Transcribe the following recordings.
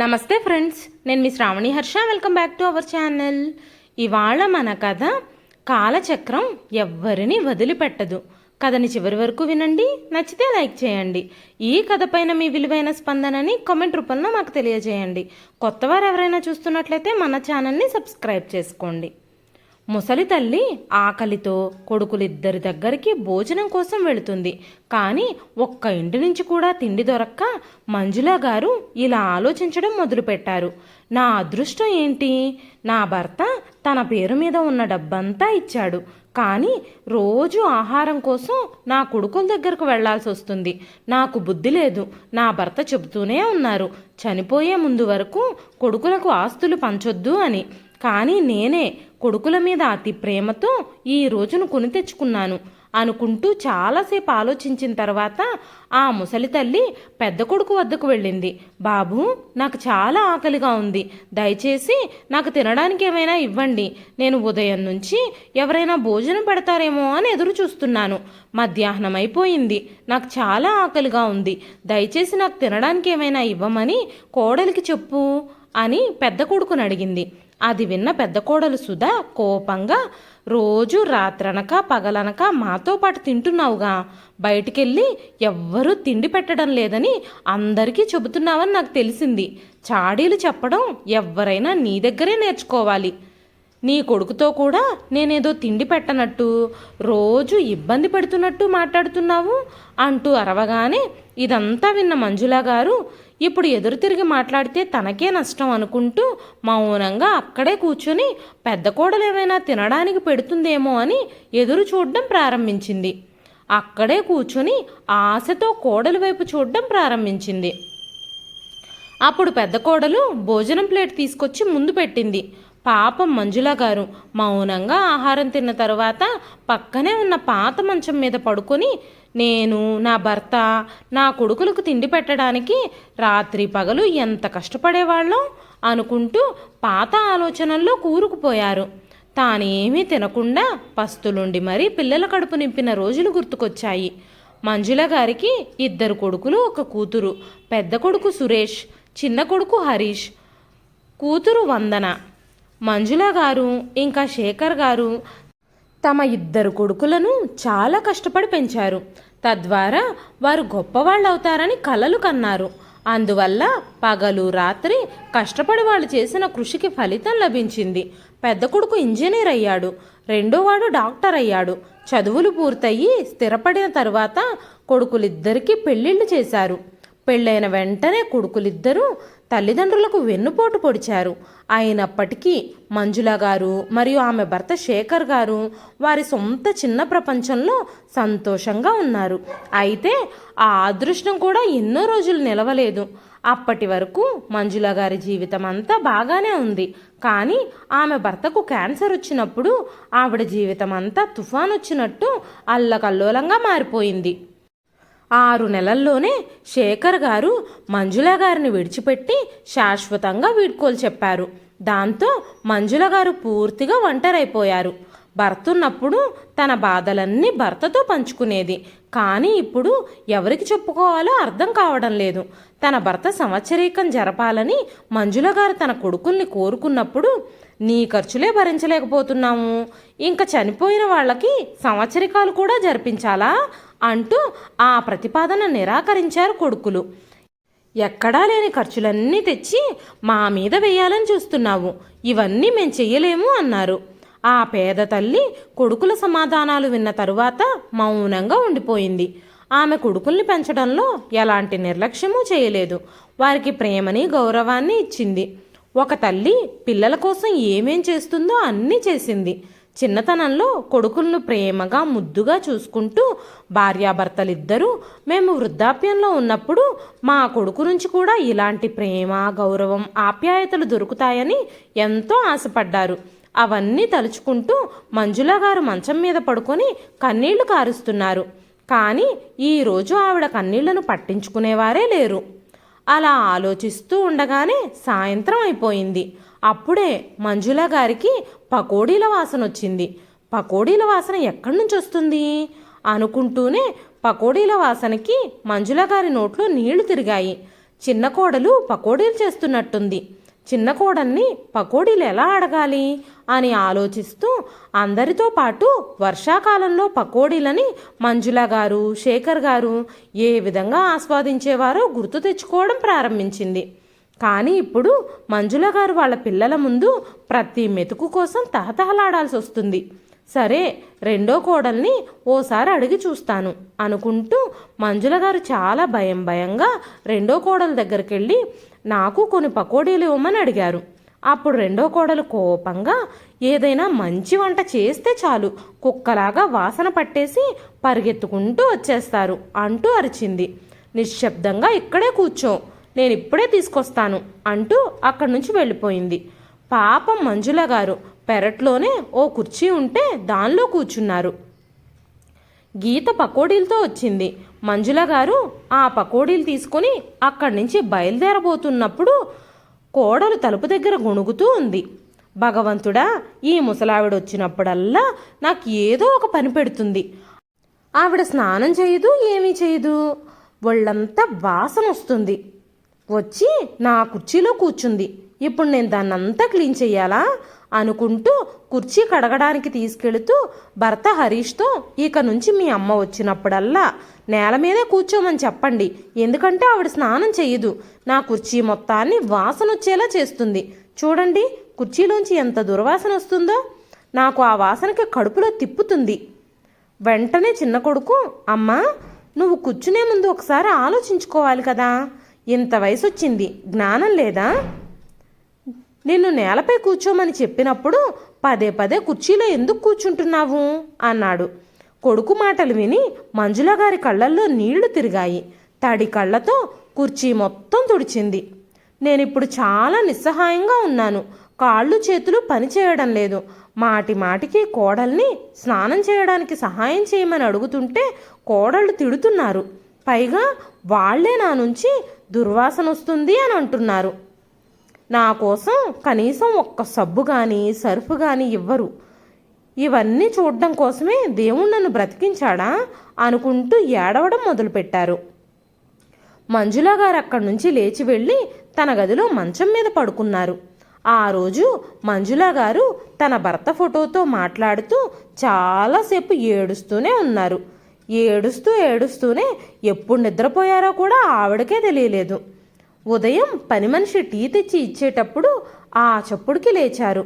నమస్తే ఫ్రెండ్స్ నేను మీ Sravani Harsha. Welcome back to our channel ఇవాళ మన కథ కాలచక్రం ఎవ్వరిని వదిలిపెట్టదు. కథని చివరి వరకు వినండి నచ్చితే లైక్ చేయండి. ఈ కథ పైన మీ విలువైన స్పందనని కామెంట్ రూపంలో మాకు తెలియజేయండి. కొత్తవారు ఎవరైనా చూస్తున్నట్లయితే మన ఛానల్ని సబ్స్క్రైబ్ చేసుకోండి. ముసలి తల్లి ఆకలితో కొడుకులిద్దరి దగ్గరికి భోజనం కోసం వెళుతుంది. కానీ ఒక్క ఇంటి నుంచి కూడా తిండి దొరక్క మంజుల గారు ఇలా ఆలోచించడం మొదలుపెట్టారు. నా అదృష్టం ఏంటి? నా భర్త తన పేరు మీద ఉన్న డబ్బంతా ఇచ్చాడు. కానీ రోజు ఆహారం కోసం నా కొడుకుల దగ్గరకు వెళ్ళాల్సి వస్తుంది. నాకు బుద్ధి లేదు. నా భర్త చెబుతూనే ఉన్నారు. చనిపోయే ముందు వరకు కొడుకులకు ఆస్తులు పంచొద్దు అని. కానీ నేనే కొడుకుల మీద అతి ప్రేమతో ఈ రోజును కొని తెచ్చుకున్నాను అనుకుంటూ చాలాసేపు ఆలోచించిన తర్వాత ఆ ముసలి తల్లి పెద్ద కొడుకు వద్దకు వెళ్ళింది. బాబు నాకు చాలా ఆకలిగా ఉంది. దయచేసి నాకు తినడానికి ఏమైనా ఇవ్వండి. నేను ఉదయం నుంచి ఎవరైనా భోజనం పెడతారేమో అని ఎదురు చూస్తున్నాను. మధ్యాహ్నం అయిపోయింది. నాకు చాలా ఆకలిగా ఉంది. దయచేసి నాకు తినడానికి ఏమైనా ఇవ్వమని కోడలికి చెప్పు అని పెద్ద కొడుకుని అడిగింది. అది విన్న పెద్ద కోడలు సుధా కోపంగా రోజు రాత్రనక పగలనక మాతో పాటు తింటున్నావుగా. బయటికెళ్ళి ఎవ్వరూ తిండి పెట్టడం లేదని అందరికీ చెబుతున్నావని నాకు తెలిసింది. చాడీలు చెప్పడం ఎవ్వరైనా నీ దగ్గరే నేర్చుకోవాలి. నీ కొడుకుతో కూడా నేనేదో తిండి పెట్టనట్టు రోజు ఇబ్బంది పెడుతున్నట్టు మాట్లాడుతున్నావు అంటూ అరవగానే ఇదంతా విన్న మంజుల గారు ఇప్పుడు ఎదురు తిరిగి మాట్లాడితే తనకే నష్టం అనుకుంటూ మౌనంగా అక్కడే కూర్చొని పెద్ద కోడలు ఏమైనా తినడానికి పెడుతుందేమో అని ఎదురు చూడడం ప్రారంభించింది. అక్కడే కూర్చొని ఆశతో కోడలి వైపు చూడడం ప్రారంభించింది. అప్పుడు పెద్ద కోడలు భోజనం ప్లేట్ తీసుకొచ్చి ముందు పెట్టింది. పాపం మంజుల గారు మౌనంగా ఆహారం తిన్న తర్వాత పక్కనే ఉన్న పాత మంచం మీద పడుకొని నేను నా భర్త నా కొడుకులకు తిండి పెట్టడానికి రాత్రి పగలు ఎంత కష్టపడేవాళ్ళం? అనుకుంటూ పాత ఆలోచనల్లో కూరుకుపోయారు. తానేమీ తినకుండా పస్తులుండి మరీ పిల్లల కడుపు నింపిన రోజులు గుర్తుకొచ్చాయి. మంజుల గారికి ఇద్దరు కొడుకులు ఒక కూతురు. పెద్ద కొడుకు సురేష్ చిన్న కొడుకు హరీష్. కూతురు వందన. మంజుల గారు ఇంకా శేఖర్ గారు తమ ఇద్దరు కొడుకులను చాలా కష్టపడి పెంచారు. తద్వారా వారు గొప్పవాళ్ళు అవుతారని కలలు కన్నారు. అందువల్ల పగలు రాత్రి కష్టపడి వాళ్ళు చేసిన కృషికి ఫలితం లభించింది. పెద్ద కొడుకు ఇంజనీర్ అయ్యాడు. రెండోవాడు డాక్టర్ అయ్యాడు. చదువులు పూర్తయి స్థిరపడిన తర్వాత కొడుకులిద్దరికీ పెళ్ళిళ్ళు చేశారు. పెళ్ళైన వెంటనే కొడుకులిద్దరూ తల్లిదండ్రులకు వెన్నుపోటు పొడిచారు. అయినప్పటికీ మంజుల గారు మరియు ఆమె భర్త శేఖర్ గారు వారి సొంత చిన్న ప్రపంచంలో సంతోషంగా ఉన్నారు. అయితే ఆ అదృష్టం కూడా ఎన్నో రోజులు నిలవలేదు. అప్పటి వరకు మంజుల గారి జీవితం అంతా బాగానే ఉంది. కానీ ఆమె భర్తకు క్యాన్సర్ వచ్చినప్పుడు ఆవిడ జీవితం అంతా తుఫాన్ వచ్చినట్టు అల్లకల్లోలంగా మారిపోయింది. ఆరు నెలల్లోనే శేఖర్ గారు మంజుల గారిని విడిచిపెట్టి శాశ్వతంగా వీడ్కోలు చెప్పారు. దాంతో మంజుల గారు పూర్తిగా ఒంటరైపోయారు. భర్త ఉన్నప్పుడు తన బాధలన్నీ భర్తతో పంచుకునేది. కానీ ఇప్పుడు ఎవరికి చెప్పుకోవాలో అర్థం కావడం లేదు. తన భర్త సంవత్సరీకం జరపాలని మంజుల గారు తన కొడుకుల్ని కోరుకున్నప్పుడు నీ ఖర్చులే భరించలేకపోతున్నాము ఇంకా చనిపోయిన వాళ్ళకి సంవత్సరికాలు కూడా జరిపించాలా? అంటూ ఆ ప్రతిపాదన నిరాకరించారు కొడుకులు. ఎక్కడా లేని ఖర్చులన్నీ తెచ్చి మా మీద వేయాలని చూస్తున్నావు. ఇవన్నీ మేం చెయ్యలేము అన్నారు. ఆ పేద తల్లి కొడుకుల సమాధానాలు విన్న తరువాత మౌనంగా ఉండిపోయింది. ఆమె కొడుకుల్ని పెంచడంలో ఎలాంటి నిర్లక్ష్యమూ చేయలేదు. వారికి ప్రేమని గౌరవాన్ని ఇచ్చింది. ఒక తల్లి పిల్లల కోసం ఏమేం చేస్తుందో అన్నీ చేసింది. చిన్నతనంలో కొడుకులను ప్రేమగా ముద్దుగా చూసుకుంటూ భార్యాభర్తలిద్దరూ మేము వృద్ధాప్యంలో ఉన్నప్పుడు మా కొడుకు నుంచి కూడా ఇలాంటి ప్రేమ గౌరవం ఆప్యాయతలు దొరుకుతాయని ఎంతో ఆశపడ్డారు. అవన్నీ తలుచుకుంటూ మంజుల గారు మంచం మీద పడుకొని కన్నీళ్ళు కారుస్తున్నారు. కానీ ఈరోజు ఆవిడ కన్నీళ్ళను పట్టించుకునేవారే లేరు. అలా ఆలోచిస్తూ ఉండగానే సాయంత్రం అయిపోయింది. అప్పుడే మంజుల గారికి పకోడీల వాసన వచ్చింది. పకోడీల వాసన ఎక్కడి నుంచి వస్తుంది? అనుకుంటూనే పకోడీల వాసనకి మంజుల గారి నోట్లో నీళ్ళు తిరిగాయి. చిన్న కోడలు పకోడీలు చేస్తున్నట్టుంది. చిన్న కోడల్ని పకోడీలు ఎలా అడగాలి అని ఆలోచిస్తూ అందరితో పాటు వర్షాకాలంలో పకోడీలని మంజుల గారు శేఖర్ గారు ఏ విధంగా ఆస్వాదించేవారో గుర్తు తెచ్చుకోవడం ప్రారంభించింది. కానీ ఇప్పుడు మంజుల గారు వాళ్ళ పిల్లల ముందు ప్రతి మెతుకు కోసం తహతహలాడాల్సి వస్తుంది. సరే రెండో కోడల్ని ఓసారి అడిగి చూస్తాను అనుకుంటూ మంజుల గారు చాలా భయం భయంగా రెండో కోడల దగ్గరికి వెళ్ళి నాకు కొన్ని పకోడీలు ఇవ్వమని అడిగారు. అప్పుడు రెండో కోడలు కోపంగా ఏదైనా మంచి వంట చేస్తే చాలు కుక్కలాగా వాసన పట్టేసి పరిగెత్తుకుంటూ వచ్చేస్తారు అంటూ అరిచింది. నిశ్శబ్దంగా ఇక్కడే కూర్చో నేను ఇప్పుడే తీసుకొస్తాను అంటూ అక్కడి నుంచి వెళ్ళిపోయింది. పాపం మంజుల గారు పెరట్లోనే ఓ కుర్చీ ఉంటే దానిలో కూర్చున్నారు. గీత పకోడీలతో వచ్చింది. మంజుల గారు ఆ పకోడీలు తీసుకొని అక్కడి నుంచి బయలుదేరబోతున్నప్పుడు కోడలు తలుపు దగ్గర గొణుగుతూ ఉంది. భగవంతుడా ఈ ముసలావిడ వచ్చినప్పుడల్లా నాకు ఏదో ఒక పని పెడుతుంది. ఆవిడ స్నానం చేయదు ఏమీ చేయదు. ఒళ్ళంతా వాసన వస్తుంది వచ్చి నా కుర్చీలో కూర్చుంది. ఇప్పుడు నేను దాన్నంతా క్లీన్ చెయ్యాలా? అనుకుంటూ కుర్చీ కడగడానికి తీసుకెళుతూ భర్త హరీష్తో ఇక నుంచి మీ అమ్మ వచ్చినప్పుడల్లా నేల మీదే కూర్చోమని చెప్పండి. ఎందుకంటే ఆవిడ స్నానం చేయదు నా కుర్చీ మొత్తాన్ని వాసన వచ్చేలా చేస్తుంది. చూడండి కుర్చీలోంచి ఎంత దుర్వాసన వస్తుందో. నాకు ఆ వాసనకి కడుపులో తిప్పుతుంది. వెంటనే చిన్న కొడుకు అమ్మా నువ్వు కూర్చునే ముందు ఒకసారి ఆలోచించుకోవాలి కదా. ఇంత వయసు వచ్చింది జ్ఞానం లేదా? నిన్ను నేలపై కూర్చోమని చెప్పినప్పుడు పదే పదే కుర్చీలో ఎందుకు కూర్చుంటున్నావు? అన్నాడు. కొడుకు మాటలు విని మంజుల గారి కళ్ళల్లో నీళ్ళు తిరిగాయి. తడి కళ్ళతో కుర్చీ మొత్తం తుడిచింది. నేనిప్పుడు చాలా నిస్సహాయంగా ఉన్నాను. కాళ్ళు చేతులు పని చేయడం లేదు. మాటి మాటికి కోడల్ని స్నానం చేయడానికి సహాయం చేయమని అడుగుతుంటే కోడళ్ళు తిడుతున్నారు. పైగా వాళ్ళే నా నుంచి దుర్వాసన వస్తుంది అని అంటున్నారు. నా కోసం కనీసం ఒక్క సబ్బు కానీ సర్ఫ్ కానీ ఇవ్వరు. ఇవన్నీ చూడడం కోసమే దేవుడు నన్ను బ్రతికించాడా అనుకుంటూ ఏడవడం మొదలుపెట్టారు. మంజుల గారు అక్కడి నుంచి లేచి వెళ్ళి తన గదిలో మంచం మీద పడుకున్నారు. ఆ రోజు మంజుల గారు తన భర్త ఫోటోతో మాట్లాడుతూ చాలాసేపు ఏడుస్తూనే ఉన్నారు. ఏడుస్తూ ఏడుస్తూనే ఎప్పుడు నిద్రపోయారో కూడా ఆవిడకే తెలియలేదు. ఉదయం పని మనిషి టీ తెచ్చి ఇచ్చేటప్పుడు ఆ చప్పుడుకి లేచారు.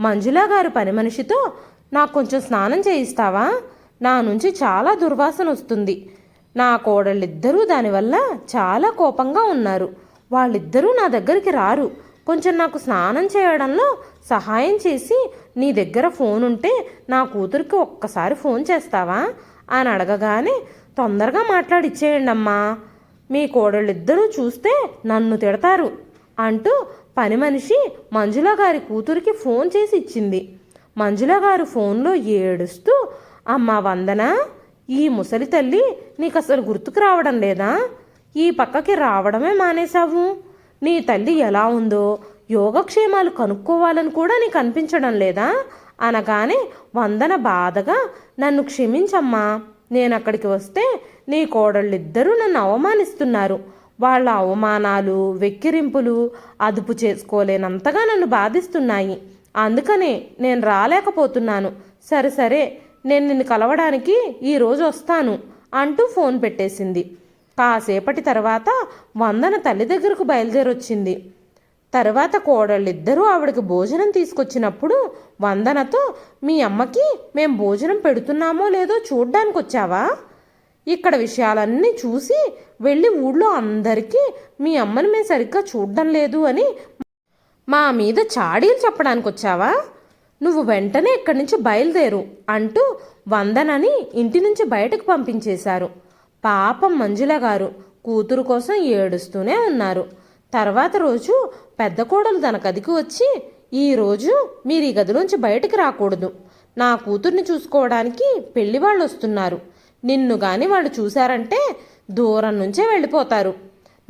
మంజులా గారు పని మనిషితో నాకు కొంచెం స్నానం చేయిస్తావా? నా నుంచి చాలా దుర్వాసన వస్తుంది. నా కోడళ్ళిద్దరూ దానివల్ల చాలా కోపంగా ఉన్నారు. వాళ్ళిద్దరూ నా దగ్గరికి రారు. కొంచెం నాకు స్నానం చేయడంలో సహాయం చేసి నీ దగ్గర ఫోన్ ఉంటే నా కూతురికి ఒక్కసారి ఫోన్ చేస్తావా? అని అడగగానే తొందరగా మాట్లాడిచ్చేయండి అమ్మా. మీ కోడళ్ళిద్దరూ చూస్తే నన్ను తిడతారు అంటూ పని మనిషి మంజుల గారి కూతురికి ఫోన్ చేసి ఇచ్చింది. మంజుల గారు ఫోన్లో ఏడుస్తూ అమ్మా వందన ఈ ముసలి తల్లి నీకు అసలు గుర్తుకు రావడం లేదా? ఈ పక్కకి రావడమే మానేశావు. నీ తల్లి ఎలా ఉందో యోగక్షేమాలు కనుక్కోవాలని కూడా నీకు అనిపించడం లేదా అనగానే వందన బాధగా నన్ను క్షమించమ్మా. నేను అక్కడికి వస్తే నీ కోడళ్ళిద్దరూ నన్ను అవమానిస్తున్నారు. వాళ్ళ అవమానాలు వెక్కిరింపులు అదుపు చేసుకోలేనంతగా నన్ను బాధిస్తున్నాయి. అందుకనే నేను రాలేకపోతున్నాను. సరే సరే నేను నిన్ను కలవడానికి ఈరోజు వస్తాను అంటూ ఫోన్ పెట్టేసింది. కాసేపటి తర్వాత వందన తల్లి దగ్గరకు బయలుదేరొచ్చింది. తర్వాత కోడళ్ళిద్దరూ ఆవిడకి భోజనం తీసుకొచ్చినప్పుడు వందనతో మీ అమ్మకి మేం భోజనం పెడుతున్నామో లేదో చూడ్డానికి వచ్చావా ఇక్కడ విషయాలన్నీ చూసి వెళ్ళి ఊళ్ళో అందరికీ మీ అమ్మని మేము సరిగ్గా చూడడం లేదు అని మా మీద చాడీలు చెప్పడానికి వచ్చావా నువ్వు వెంటనే ఇక్కడి నుంచి బయలుదేరు అంటూ వందనని ఇంటి నుంచి బయటకు పంపించేశారు. పాపం మంజుల గారు కూతురు కోసం ఏడుస్తూనే ఉన్నారు. తర్వాత రోజు పెద్ద కోడలు తన గదికి వచ్చి ఈరోజు మీరు ఈ గదిలోంచి బయటికి రాకూడదు. నా కూతుర్ని చూసుకోవడానికి పెళ్ళి వాళ్ళు వస్తున్నారు. నిన్ను గాని వాళ్ళు చూశారంటే దూరం నుంచే వెళ్ళిపోతారు.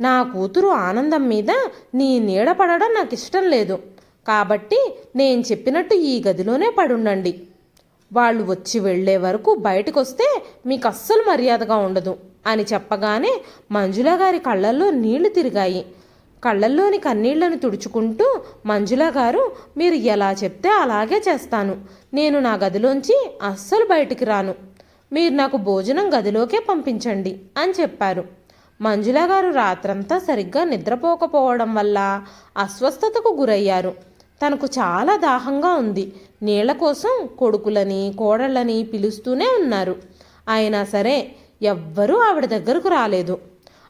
నా కూతురు ఆనందం మీద నీ నీడ పడడం నాకు ఇష్టం లేదు. కాబట్టి నేను చెప్పినట్టు ఈ గదిలోనే పడుండండి. వాళ్ళు వచ్చి వెళ్ళే వరకు బయటకు వస్తే మీకు అస్సలు మర్యాదగా ఉండదు అని చెప్పగానే మంజుల గారి కళ్ళల్లో నీళ్ళు తిరిగాయి. కళ్ళల్లోని కన్నీళ్ళను తుడుచుకుంటూ మంజుల గారు మీరు ఎలా చెప్తే అలాగే చేస్తాను. నేను నా గదిలోంచి అస్సలు బయటికి రాను. మీరు నాకు భోజనం గదిలోకే పంపించండి అని చెప్పారు. మంజుల గారు రాత్రంతా సరిగ్గా నిద్రపోకపోవడం వల్ల అస్వస్థతకు గురయ్యారు. తనకు చాలా దాహంగా ఉంది. నీళ్ళ కోసం కొడుకులని కోడళ్ళని పిలుస్తూనే ఉన్నారు. అయినా సరే ఎవ్వరూ ఆవిడ దగ్గరకు రాలేదు.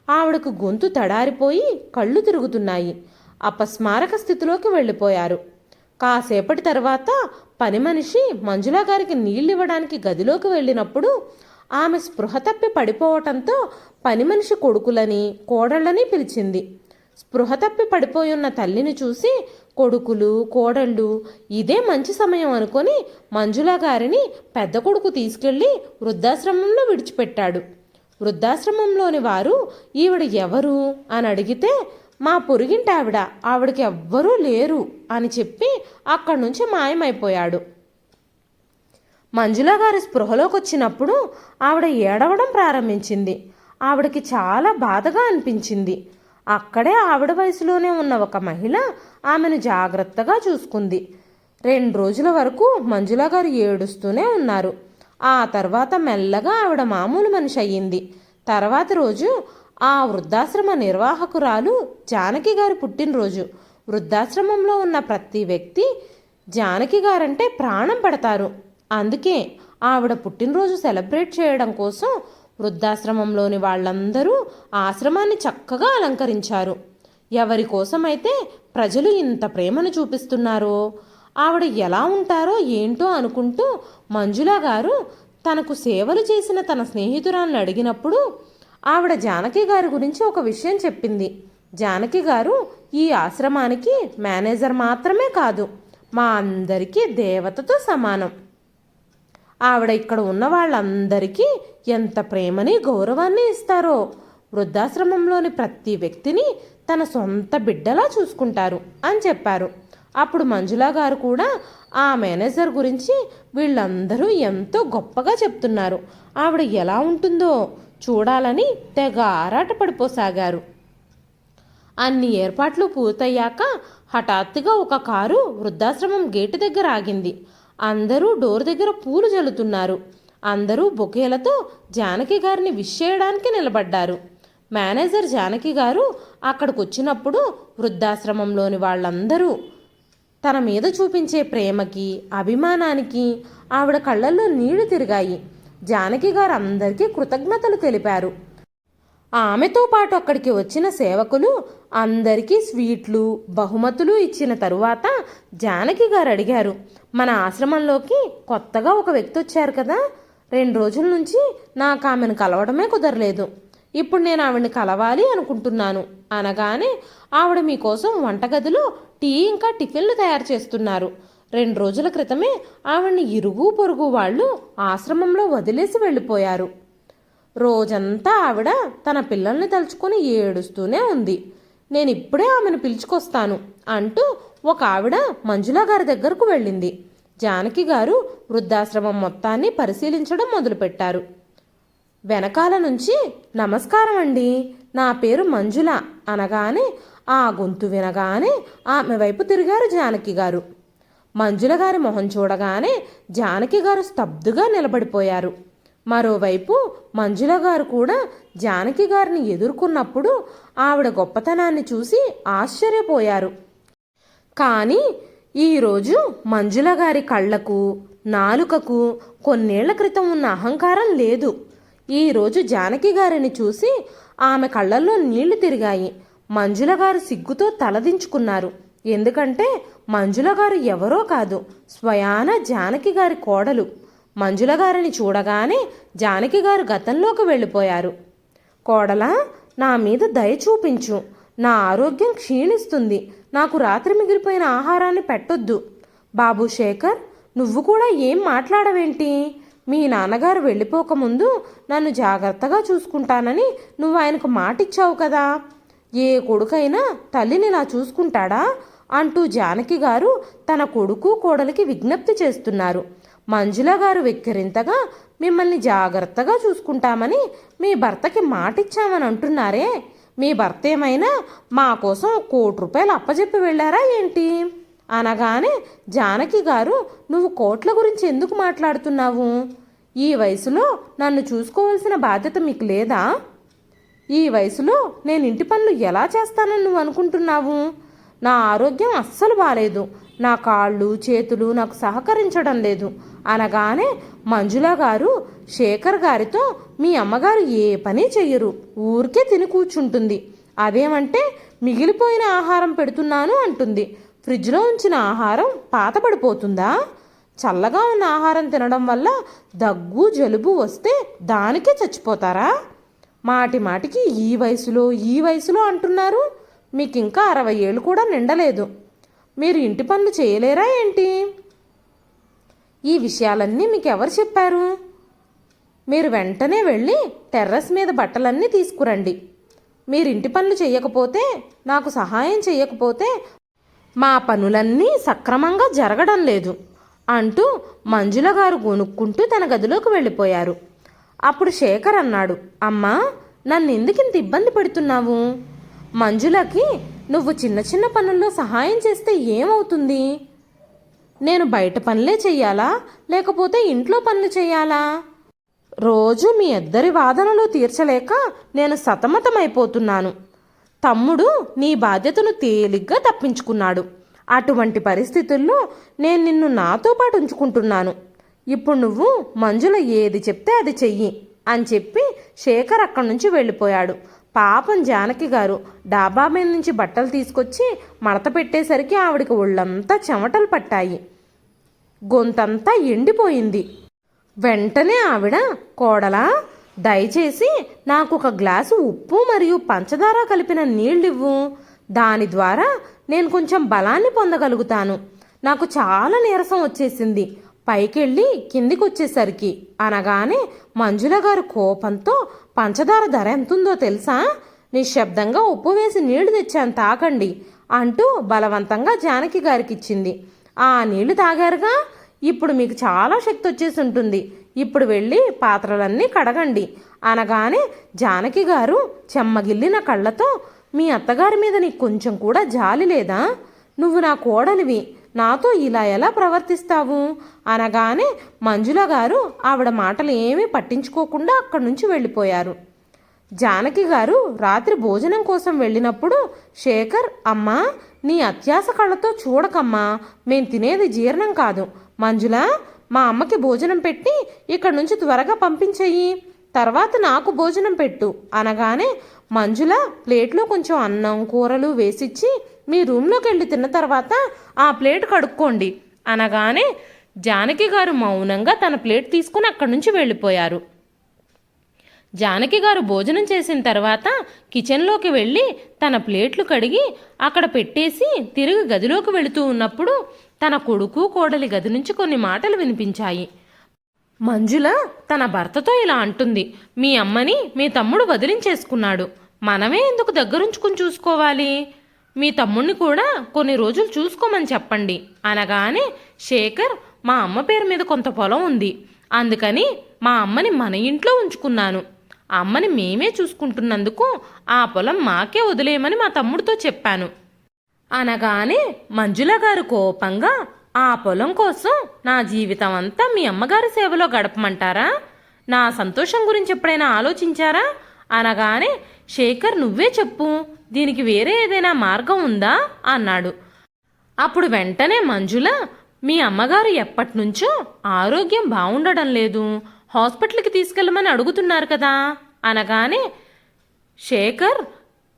ఆవిడకు గొంతు తడారిపోయి కళ్ళు తిరుగుతున్నాయి. అపస్మారక స్థితిలోకి వెళ్ళిపోయారు. కాసేపటి తర్వాత పని మనిషి మంజులా గారికి నీళ్ళివ్వడానికి గదిలోకి వెళ్ళినప్పుడు ఆమె స్పృహ తప్పి పడిపోవటంతో పని మనిషి కొడుకులని కోడళ్ళని పిలిచింది. స్పృహ తప్పి పడిపోయున్న తల్లిని చూసి కొడుకులు కోడళ్ళు ఇదే మంచి సమయం అనుకొని మంజులా గారిని పెద్ద కొడుకు తీసుకెళ్ళి వృద్ధాశ్రమంలో విడిచిపెట్టాడు. వృద్ధాశ్రమంలోని వారు ఈవిడ ఎవరు? అని అడిగితే మా పొరుగింటి ఆవిడ ఆవిడకి ఎవ్వరూ లేరు అని చెప్పి అక్కడి నుంచి మాయమైపోయాడు. మంజుల గారి స్పృహలోకి వచ్చినప్పుడు ఆవిడ ఏడవడం ప్రారంభించింది. ఆవిడకి చాలా బాధగా అనిపించింది. అక్కడే ఆవిడ వయసులోనే ఉన్న ఒక మహిళ ఆమెను జాగ్రత్తగా చూసుకుంది. రెండు రోజుల వరకు మంజుల గారు ఏడుస్తూనే ఉన్నారు. ఆ తర్వాత మెల్లగా ఆవిడ మామూలు మనిషి అయ్యింది. తర్వాత రోజు ఆ వృద్ధాశ్రమ నిర్వాహకురాలు జానకి గారి పుట్టినరోజు. వృద్ధాశ్రమంలో ఉన్న ప్రతి వ్యక్తి జానకి గారంటే ప్రాణం పడతారు. అందుకే ఆవిడ పుట్టినరోజు సెలబ్రేట్ చేయడం కోసం వృద్ధాశ్రమంలోని వాళ్ళందరూ ఆశ్రమాన్ని చక్కగా అలంకరించారు. ఎవరి కోసమైతే ప్రజలు ఇంత ప్రేమను చూపిస్తున్నారో ఆవిడ ఎలా ఉంటారో ఏంటో అనుకుంటూ మంజులా గారు తనకు సేవలు చేసిన తన స్నేహితురాలను అడిగినప్పుడు ఆవిడ జానకి గారి గురించి ఒక విషయం చెప్పింది. జానకి గారు ఈ ఆశ్రమానికి మేనేజర్ మాత్రమే కాదు మా అందరికీ దేవతతో సమానం. ఆవిడ ఇక్కడ ఉన్న వాళ్ళందరికీ ఎంత ప్రేమని గౌరవాన్ని ఇస్తారో వృద్ధాశ్రమంలోని ప్రతి వ్యక్తిని తన సొంత బిడ్డలా చూసుకుంటారు అని చెప్పారు. అప్పుడు మంజులా గారు కూడా ఆ మేనేజర్ గురించి వీళ్ళందరూ ఎంతో గొప్పగా చెప్తున్నారు. ఆవిడ ఎలా ఉంటుందో చూడాలని తెగ ఆరాటపడిపోసాగారు అన్ని ఏర్పాట్లు పూర్తయ్యాక హఠాత్తుగా ఒక కారు వృద్ధాశ్రమం గేటు దగ్గర ఆగింది. అందరూ డోర్ దగ్గర పూలు జల్లుతున్నారు. అందరూ బొకేలతో జానకి గారిని విష్ చేయడానికి నిలబడ్డారు. మేనేజర్ జానకి గారు అక్కడికి వచ్చినప్పుడు వృద్ధాశ్రమంలోని వాళ్ళందరూ తన మీద చూపించే ప్రేమకి అభిమానానికి ఆవిడ కళ్ళల్లో నీళ్ళు తిరిగాయి. జానకి గారు అందరికీ కృతజ్ఞతలు తెలిపారు. ఆమెతో పాటు అక్కడికి వచ్చిన సేవకులు అందరికీ స్వీట్లు బహుమతులు ఇచ్చిన తరువాత జానకి గారు అడిగారు మన ఆశ్రమంలోకి కొత్తగా ఒక వ్యక్తి వచ్చారు కదా? రెండు రోజుల నుంచి నాకు ఆమెను కలవడమే కుదరలేదు. ఇప్పుడు నేను ఆవిడని కలవాలి అనుకుంటున్నాను. అనగానే ఆవిడ మీకోసం వంటగదిలో టీ ఇంకా టిఫిన్లు తయారు చేస్తున్నారు. రెండు రోజుల క్రితమే ఆవిడ్ని ఇరుగు పొరుగు వాళ్ళు ఆశ్రమంలో వదిలేసి వెళ్ళిపోయారు. రోజంతా ఆవిడ తన పిల్లల్ని తలుచుకొని ఏడుస్తూనే ఉంది. నేను ఇప్పుడే ఆమెను పిలుచుకొస్తాను అంటూ ఒక ఆవిడ మంజులా గారి దగ్గరకు వెళ్ళింది. జానకి గారు వృద్ధాశ్రమం మొత్తాన్ని పరిశీలించడం మొదలుపెట్టారు. వెనకాల నుంచి నమస్కారం అండి నా పేరు మంజుల అనగానే ఆ గొంతు వినగానే ఆమె వైపు తిరిగారు జానకి గారు. మంజుల గారి మొహం చూడగానే జానకి గారు స్తబ్దుగా నిలబడిపోయారు. మరోవైపు మంజుల గారు కూడా జానకి గారిని ఎదుర్కొన్నప్పుడు ఆవిడ గొప్పతనాన్ని చూసి ఆశ్చర్యపోయారు. కానీ ఈరోజు మంజుల గారి కళ్ళకు నాలుకకు కొన్నేళ్ళ క్రితం ఉన్న అహంకారం లేదు. ఈరోజు జానకి గారిని చూసి ఆమె కళ్ళల్లో నీళ్ళు తిరిగాయి. మంజుల గారు సిగ్గుతో తలదించుకున్నారు. ఎందుకంటే మంజుల గారు ఎవరో కాదు స్వయాన జానకి గారి కోడలు. మంజుల గారిని చూడగానే జానకి గారు గతంలోకి వెళ్ళిపోయారు. కోడలా నా మీద దయ చూపించు. నా ఆరోగ్యం క్షీణిస్తుంది. నాకు రాత్రి మిగిలిపోయిన ఆహారాన్ని పెట్టొద్దు. బాబు శేఖర్ నువ్వు కూడా ఏం మాట్లాడవేంటి? మీ నాన్నగారు వెళ్ళిపోకముందు నన్ను జాగ్రత్తగా చూసుకుంటానని నువ్వు ఆయనకు మాటిచ్చావు కదా. ఏ కొడుకైనా తల్లిని ఇలా చూసుకుంటాడా? అంటూ జానకి గారు తన కొడుకు కోడలికి విజ్ఞప్తి చేస్తున్నారు. మంజుల గారు వెక్కిరింతగా మిమ్మల్ని జాగ్రత్తగా చూసుకుంటామని మీ భర్తకి మాటిచ్చామని అంటున్నారే. మీ భర్త ఏమైనా మా కోసం కోటి రూపాయలు అప్పజెప్పి వెళ్ళారా ఏంటి? అనగానే జానకి గారు నువ్వు కోట్ల గురించి ఎందుకు మాట్లాడుతున్నావు? ఈ వయసులో నన్ను చూసుకోవాల్సిన బాధ్యత మీకు లేదా? ఈ వయసులో నేను ఇంటి పనులు ఎలా చేస్తానని నువ్వు అనుకుంటున్నావు? నా ఆరోగ్యం అస్సలు బాలేదు. నా కాళ్ళు చేతులు నాకు సహకరించడం లేదు. అనగానే మంజుల గారు శేఖర్ గారితో మీ అమ్మగారు ఏ పని చెయ్యరు. ఊరికే తిని కూర్చుంటుంది. అదేమంటే మిగిలిపోయిన ఆహారం పెడుతున్నాను అంటుంది. ఫ్రిడ్జ్లో ఉంచిన ఆహారం పాతపడిపోతుందా? చల్లగా ఉన్న ఆహారం తినడం వల్ల దగ్గు జలుబు వస్తే దానికే చచ్చిపోతారా? మాటి మాటికి ఈ వయసులో ఈ వయసులో అంటున్నారు. మీకు ఇంకా అరవై ఏళ్ళు కూడా నిండలేదు. మీరు ఇంటి పనులు చేయలేరా ఏంటి? ఈ విషయాలన్నీ మీకు ఎవరు చెప్పారు? మీరు వెంటనే వెళ్ళి టెర్రస్ మీద బట్టలన్నీ తీసుకురండి. మీరు ఇంటి పనులు చేయకపోతే నాకు సహాయం చేయకపోతే మా పనులన్నీ సక్రమంగా జరగడం లేదు అంటూ మంజుల గారు గొనుక్కుంటూ తన గదిలోకి వెళ్ళిపోయారు. అప్పుడు శేఖర్ అన్నాడు అమ్మా నన్ను ఎందుకు ఇంత ఇబ్బంది పెడుతున్నావు? మంజులకి నువ్వు చిన్న చిన్న పనుల్లో సహాయం చేస్తే ఏమవుతుంది? నేను బయట పనులే చెయ్యాలా? లేకపోతే ఇంట్లో పనులు చేయాలా రోజు మీ ఇద్దరి వాదనలు తీర్చలేక నేను సతమతమైపోతున్నాను. తమ్ముడు నీ బాధ్యతను తేలిగ్గా తప్పించుకున్నాడు. అటువంటి పరిస్థితుల్లో నేను నిన్ను నాతో పాటు ఉంచుకుంటున్నాను. ఇప్పుడు నువ్వు మంజుల ఏది చెప్తే అది చెయ్యి అని చెప్పి శేఖర్ అక్కడి నుంచి వెళ్ళిపోయాడు. పాపం జానకి గారు డాబా మీద నుంచి బట్టలు తీసుకొచ్చి మడత పెట్టేసరికి ఆవిడకి ఒళ్ళంతా చెమటలు పట్టాయి. గొంతంతా ఎండిపోయింది. వెంటనే ఆవిడ కోడలా దయచేసి నాకు ఒక గ్లాసు ఉప్పు మరియు పంచదార కలిపిన నీళ్ళివ్వు. దాని ద్వారా నేను కొంచెం బలాన్ని పొందగలుగుతాను. నాకు చాలా నీరసం వచ్చేసింది. పైకెళ్ళి కిందికి వచ్చేసరికి అనగానే మంజుల గారు కోపంతో పంచదార ధర ఎంతుందో తెలుసా? నిశ్శబ్దంగా ఉప్పు వేసి నీళ్ళు తెచ్చాను తాకండి అంటూ బలవంతంగా జానకి గారికి ఇచ్చింది ఆ నీళ్ళు తాగారుగా? ఇప్పుడు మీకు చాలా శక్తి వచ్చేసి ఉంటుంది. ఇప్పుడు వెళ్ళి పాత్రలన్నీ కడగండి అనగానే జానకి గారు చెమ్మగిల్లిన కళ్ళతో మీ అత్తగారి మీద నీకు కొంచెం కూడా జాలి లేదా? నువ్వు నా కోడలివి. నాతో ఇలా ఎలా ప్రవర్తిస్తావు? అనగానే మంజుల గారు ఆవిడ మాటలు ఏమీ పట్టించుకోకుండా అక్కడి నుంచి వెళ్ళిపోయారు. జానకి గారు రాత్రి భోజనం కోసం వెళ్ళినప్పుడు శేఖర్ అమ్మా నీ అత్యాస కళ్ళతో చూడకమ్మా మేం తినేది జీర్ణం కాదు. మంజుల మా అమ్మకి భోజనం పెట్టి ఇక్కడి నుంచి త్వరగా పంపించేయి. తర్వాత నాకు భోజనం పెట్టు. అనగానే మంజుల ప్లేట్లో కొంచెం అన్నం కూరలు వేసిచ్చి మీ రూమ్లోకి వెళ్ళి తిన్న తర్వాత ఆ ప్లేట్ కడుక్కోండి. అనగానే జానకి గారు మౌనంగా తన ప్లేట్ తీసుకుని అక్కడి నుంచి వెళ్ళిపోయారు. జానకి గారు భోజనం చేసిన తర్వాత కిచెన్లోకి వెళ్ళి తన ప్లేట్లు కడిగి అక్కడ పెట్టేసి తిరిగి గదిలోకి వెళుతూ ఉన్నప్పుడు తన కొడుకు కోడలి గది నుంచి కొన్ని మాటలు వినిపించాయి. మంజుల తన భర్తతో ఇలా అంటుంది మీ అమ్మని మీ తమ్ముడు వదిలించేసుకున్నాడు. మనమే ఎందుకు దగ్గరుంచుకుని చూసుకోవాలి? మీ తమ్ముణ్ణి కూడా కొన్ని రోజులు చూసుకోమని చెప్పండి. అనగానే శేఖర్ మా అమ్మ పేరు మీద కొంత పొలం ఉంది. అందుకని మా అమ్మని మన ఇంట్లో ఉంచుకున్నాను. అమ్మని మేమే చూసుకుంటున్నందుకు ఆ పొలం మాకే వదిలేయమని మా తమ్ముడితో చెప్పాను. అనగానే మంజుల గారు కోపంగా ఆ పొలం కోసం నా జీవితం అంతా మీ అమ్మగారి సేవలో గడపమంటారా? నా సంతోషం గురించి ఎప్పుడైనా ఆలోచించారా? అనగానే శేఖర్ నువ్వే చెప్పు దీనికి వేరే ఏదైనా మార్గం ఉందా? అన్నాడు. అప్పుడు వెంటనే మంజుల మీ అమ్మగారు ఎప్పటినుంచో ఆరోగ్యం బాగుండడం లేదు. హాస్పిటల్కి తీసుకెళ్ళమని అడుగుతున్నారు కదా? అనగానే శేఖర్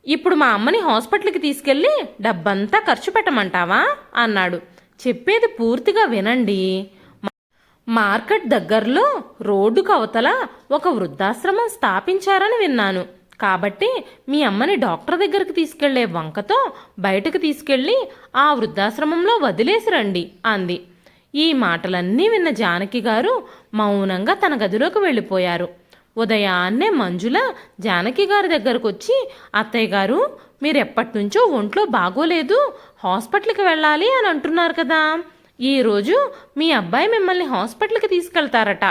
ఇప్పుడు మా అమ్మని హాస్పిటల్కి తీసుకెళ్ళి డబ్బంతా ఖర్చు పెట్టమంటావా? అన్నాడు. చెప్పేది పూర్తిగా వినండి. మార్కెట్ దగ్గరలో రోడ్డుకు అవతల ఒక వృద్ధాశ్రమం స్థాపించారని విన్నాను. కాబట్టి మీ అమ్మని డాక్టర్ దగ్గరికి తీసుకెళ్ళే వంకతో బయటకు తీసుకెళ్ళి ఆ వృద్ధాశ్రమంలో వదిలేసి రండి అంది. ఈ మాటలన్నీ విన్న జానకి గారు మౌనంగా తన గదిలోకి వెళ్ళిపోయారు. ఉదయాన్నే మంజుల జానకి గారి దగ్గరకు వచ్చి అత్తయ్య గారు మీరు ఒంట్లో బాగోలేదు హాస్పిటల్కి వెళ్ళాలి అని అంటున్నారు కదా. ఈరోజు మీ అబ్బాయి మిమ్మల్ని హాస్పిటల్కి తీసుకెళ్తారట.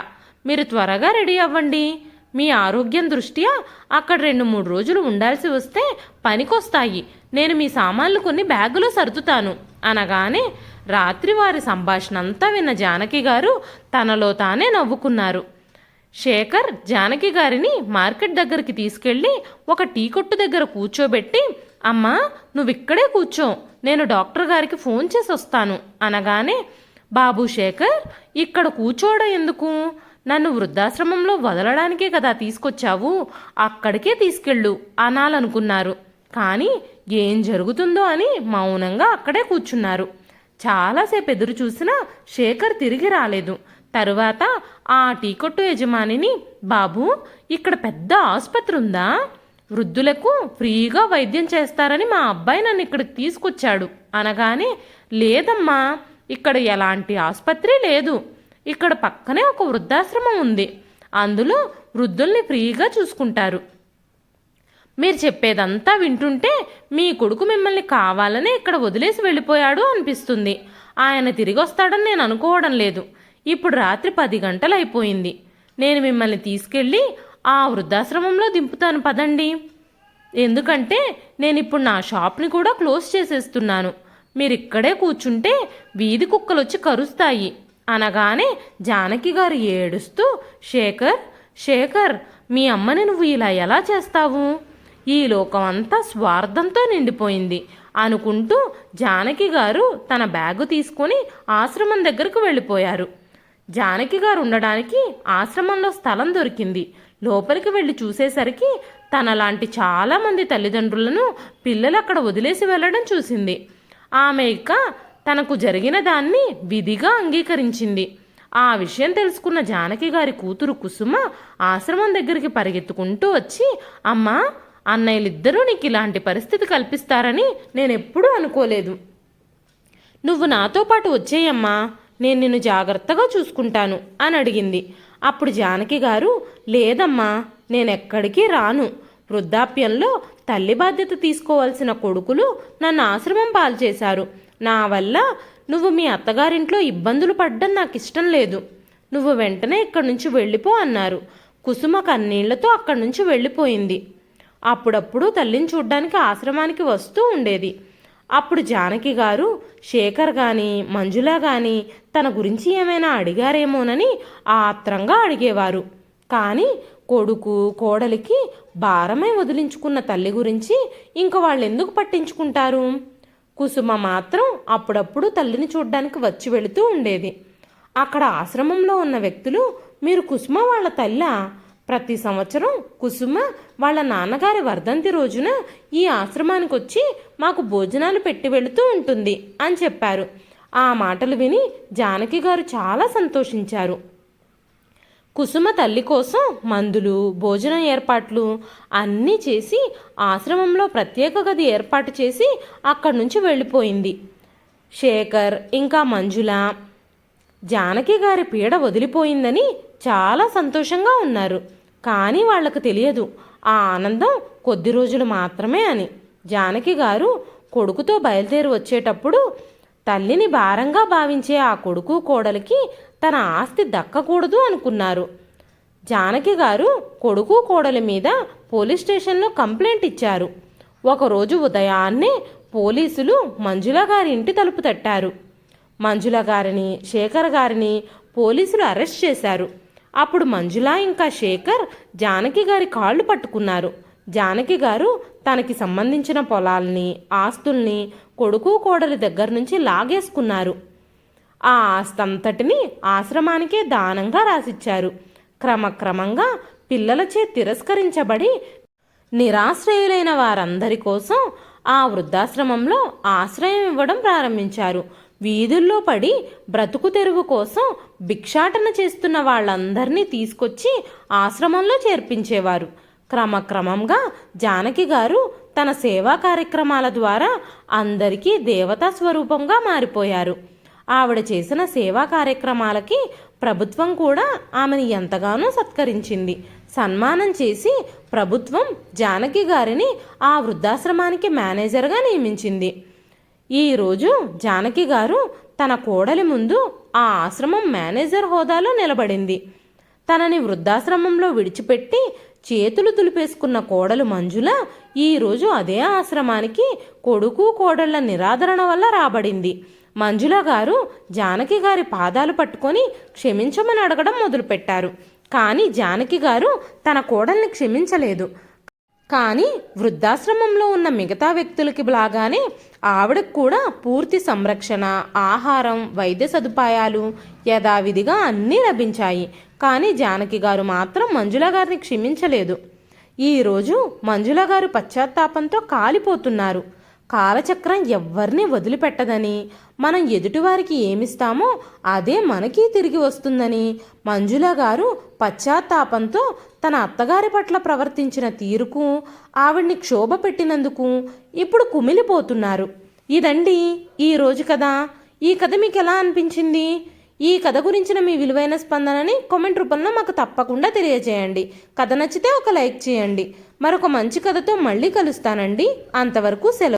మీరు త్వరగా రెడీ అవ్వండి. మీ ఆరోగ్యం దృష్ట్యా అక్కడ రెండు మూడు రోజులు ఉండాల్సి వస్తే పనికొస్తాయి. నేను మీ సామాన్లు కొన్ని బ్యాగులో సర్దుతాను. అనగానే రాత్రి వారి సంభాషణ అంతా విన్న జానకి గారు తనలో తానే నవ్వుకున్నారు. శేఖర్ జానకి గారిని మార్కెట్ దగ్గరికి తీసుకెళ్ళి ఒక టీ కొట్టు దగ్గర కూర్చోబెట్టి అమ్మా నువ్విక్కడే కూర్చో నేను డాక్టర్ గారికి ఫోన్ చేసి వస్తాను అనగానే బాబు శేఖర్ ఇక్కడ కూర్చోడం ఎందుకు? నన్ను వృద్ధాశ్రమంలో వదలడానికే కదా తీసుకొచ్చావు? అక్కడికే తీసుకెళ్ళు అనాలనుకున్నారు. కానీ ఏం జరుగుతుందో అని మౌనంగా అక్కడే కూర్చున్నారు. చాలాసేపు ఎదురు చూసినా శేఖర్ తిరిగి రాలేదు. తరువాత ఆ టీ కొట్టు యజమానిని బాబు ఇక్కడ పెద్ద ఆసుపత్రి ఉందా వృద్ధులకు ఫ్రీగా వైద్యం చేస్తారని మా అబ్బాయి నన్ను ఇక్కడికి తీసుకొచ్చాడు. అనగానే లేదమ్మా ఇక్కడ ఎలాంటి ఆసుపత్రి లేదు. ఇక్కడ పక్కనే ఒక వృద్ధాశ్రమం ఉంది. అందులో వృద్ధుల్ని ఫ్రీగా చూసుకుంటారు. మీరు చెప్పేదంతా వింటుంటే మీ కొడుకు మిమ్మల్ని కావాలని ఇక్కడ వదిలేసి వెళ్ళిపోయాడు అనిపిస్తుంది. ఆయన తిరిగి వస్తాడని నేను అనుకోవడం లేదు. ఇప్పుడు రాత్రి పది గంటలు అయిపోయింది నేను మిమ్మల్ని తీసుకెళ్ళి ఆ వృద్ధాశ్రమంలో దింపుతాను పదండి. ఎందుకంటే నేను ఇప్పుడు నా షాప్ని కూడా క్లోజ్ చేసేస్తున్నాను. మీరు ఇక్కడే కూర్చుంటే వీధి కుక్కలు వచ్చి కరుస్తాయి. అనగానే జానకి గారు ఏడుస్తూ శేఖర్ శేఖర్ మీ అమ్మని నువ్వు ఇలా ఎలా చేస్తావు? ఈ లోకం అంతా స్వార్థంతో నిండిపోయింది అనుకుంటూ జానకి గారు తన బ్యాగు తీసుకొని ఆశ్రమం దగ్గరకు వెళ్ళిపోయారు. జానకి గారు ఉండడానికి ఆశ్రమంలో స్థలం దొరికింది. లోపలికి వెళ్ళి చూసేసరికి తనలాంటి చాలామంది తల్లిదండ్రులను పిల్లలు అక్కడ వదిలేసి వెళ్ళడం చూసింది. ఆమె ఇక తనకు జరిగిన దాన్ని విధిగా అంగీకరించింది. ఆ విషయం తెలుసుకున్న జానకి గారి కూతురు కుసుమ ఆశ్రమం దగ్గరికి పరిగెత్తుకుంటూ వచ్చి అమ్మా అన్నయ్యలిద్దరూ నీకు ఇలాంటి పరిస్థితి కల్పిస్తారని నేనెప్పుడూ అనుకోలేదు. నువ్వు నాతో పాటు వచ్చేయమ్మా నేను నిన్ను జాగ్రత్తగా చూసుకుంటాను అని అడిగింది. అప్పుడు జానకి గారు లేదమ్మా నేనెక్కడికి రాను. వృద్ధాప్యంలో తల్లి బాధ్యత తీసుకోవాల్సిన కొడుకులు నన్ను ఆశ్రమం పాల్చేశారు. నా వల్ల నువ్వు మీ అత్తగారింట్లో ఇబ్బందులు పడ్డం నాకు ఇష్టం లేదు. నువ్వు వెంటనే ఇక్కడి నుంచి వెళ్ళిపో అన్నారు. కుసుమ కన్నీళ్ళతో అక్కడి నుంచి వెళ్ళిపోయింది. అప్పుడప్పుడు తల్లిని చూడ్డానికి ఆశ్రమానికి వస్తూ ఉండేది. అప్పుడు జానకి గారు శేఖర్ కానీ మంజుల కానీ తన గురించి ఏమైనా అడిగారేమోనని ఆత్రంగా అడిగేవారు. కానీ కొడుకు కోడలికి భారమే వదిలించుకున్న తల్లి గురించి ఇంక వాళ్ళు ఎందుకు పట్టించుకుంటారు? కుసుమ మాత్రం అప్పుడప్పుడు తల్లిని చూడ్డానికి వచ్చి వెళుతూ ఉండేది. అక్కడ ఆశ్రమంలో ఉన్న వ్యక్తులు మీరు కుసుమ వాళ్ళ తల్లా? ప్రతి సంవత్సరం కుసుమ వాళ్ళ నాన్నగారి వర్ధంతి రోజున ఈ ఆశ్రమానికి వచ్చి మాకు భోజనాలు పెట్టి వెళుతూ ఉంటుంది అని చెప్పారు. ఆ మాటలు విని జానకి గారు చాలా సంతోషించారు. కుసుమ తల్లి కోసం మందులు భోజనం ఏర్పాట్లు అన్నీ చేసి ఆశ్రమంలో ప్రత్యేక గది ఏర్పాటు చేసి అక్కడి నుంచి వెళ్ళిపోయింది. శేఖర్ ఇంకా మంజుల జానకి గారి పీడ వదిలిపోయిందని చాలా సంతోషంగా ఉన్నారు. కానీ వాళ్ళకు తెలియదు. ఆ ఆనందం కొద్ది రోజులు మాత్రమే అని. జానకి గారు కొడుకుతో బయలుదేరి వచ్చేటప్పుడు తల్లిని భారంగా భావించే ఆ కొడుకు కోడలికి తన ఆస్తి దక్కకూడదు అనుకున్నారు. జానకి గారు కొడుకు కోడలి మీద పోలీస్ స్టేషన్లో కంప్లైంట్ ఇచ్చారు. ఒకరోజు ఉదయాన్నే పోలీసులు మంజుల గారి ఇంటి తలుపు తట్టారు. మంజుల గారిని శేఖర్ గారిని పోలీసులు అరెస్ట్ చేశారు. అప్పుడు మంజుల ఇంకా శేఖర్ జానకి గారి కాళ్ళు పట్టుకున్నారు. జానకి గారు తనకి సంబంధించిన పొలాల్ని ఆస్తుల్ని కొడుకు కోడలి దగ్గర నుంచి లాగేసుకున్నారు. ఆ ఆస్తంతటిని ఆశ్రమానికే దానంగా రాసిచ్చారు. క్రమక్రమంగా పిల్లలచే తిరస్కరించబడి నిరాశ్రయులైన వారందరి కోసం ఆ వృద్ధాశ్రమంలో ఆశ్రయం ఇవ్వడం ప్రారంభించారు. వీధుల్లో పడి బ్రతుకు తెరువు కోసం భిక్షాటన చేస్తున్న వాళ్ళందరినీ తీసుకొచ్చి ఆశ్రమంలో చేర్పించేవారు. క్రమక్రమంగా జానకి గారు తన సేవా కార్యక్రమాల ద్వారా అందరికీ దేవతా స్వరూపంగా మారిపోయారు. ఆవిడ చేసిన సేవా కార్యక్రమాలకి ప్రభుత్వం కూడా ఆమెను ఎంతగానో సత్కరించింది. సన్మానం చేసి ప్రభుత్వం జానకి గారిని ఆ వృద్ధాశ్రమానికి మేనేజర్గా నియమించింది. ఈరోజు జానకి గారు తన కోడలి ముందు ఆ ఆశ్రమం మేనేజర్ హోదాలో నిలబడింది. తనని వృద్ధాశ్రమంలో విడిచిపెట్టి చేతులు దులిపేసుకున్న కోడలు మంజుల ఈరోజు అదే ఆశ్రమానికి కొడుకు కోడళ్ళ నిరాదరణ వల్ల రాబడింది. మంజుల గారు జానకి గారి పాదాలు పట్టుకొని క్షమించమని అడగడం మొదలుపెట్టారు. కానీ జానకి గారు తన కోడల్ని క్షమించలేదు. కానీ వృద్ధాశ్రమంలో ఉన్న మిగతా వ్యక్తులకి లాగానే ఆవిడకు కూడా పూర్తి సంరక్షణ ఆహారం వైద్య సదుపాయాలు యథావిధిగా అన్నీ లభించాయి. కానీ జానకి గారు మాత్రం మంజుల గారిని క్షమించలేదు. ఈరోజు మంజుల గారు పశ్చాత్తాపంతో కాలిపోతున్నారు. కాలచక్రం ఎవ్వరిని వదిలిపెట్టదని మనం ఎదుటివారికి ఏమిస్తామో అదే మనకి తిరిగి వస్తుందని మంజుల గారు పశ్చాత్తాపంతో తన అత్తగారి పట్ల ప్రవర్తించిన తీరుకు ఆవిడ్ని క్షోభ పెట్టినందుకు ఇప్పుడు కుమిలిపోతున్నారు. ఇదండి ఈరోజు కథ ఈ కథ మీకు ఎలా అనిపించింది? ఈ కథ గురించిన మీ విలువైన స్పందనని కామెంట్ రూపంలో మాకు తప్పకుండా తెలియజేయండి. కథ నచ్చితే ఒక లైక్ చేయండి. మరొక మంచి కథతో మళ్ళీ కలుస్తానండి. అంతవరకు సెలవు.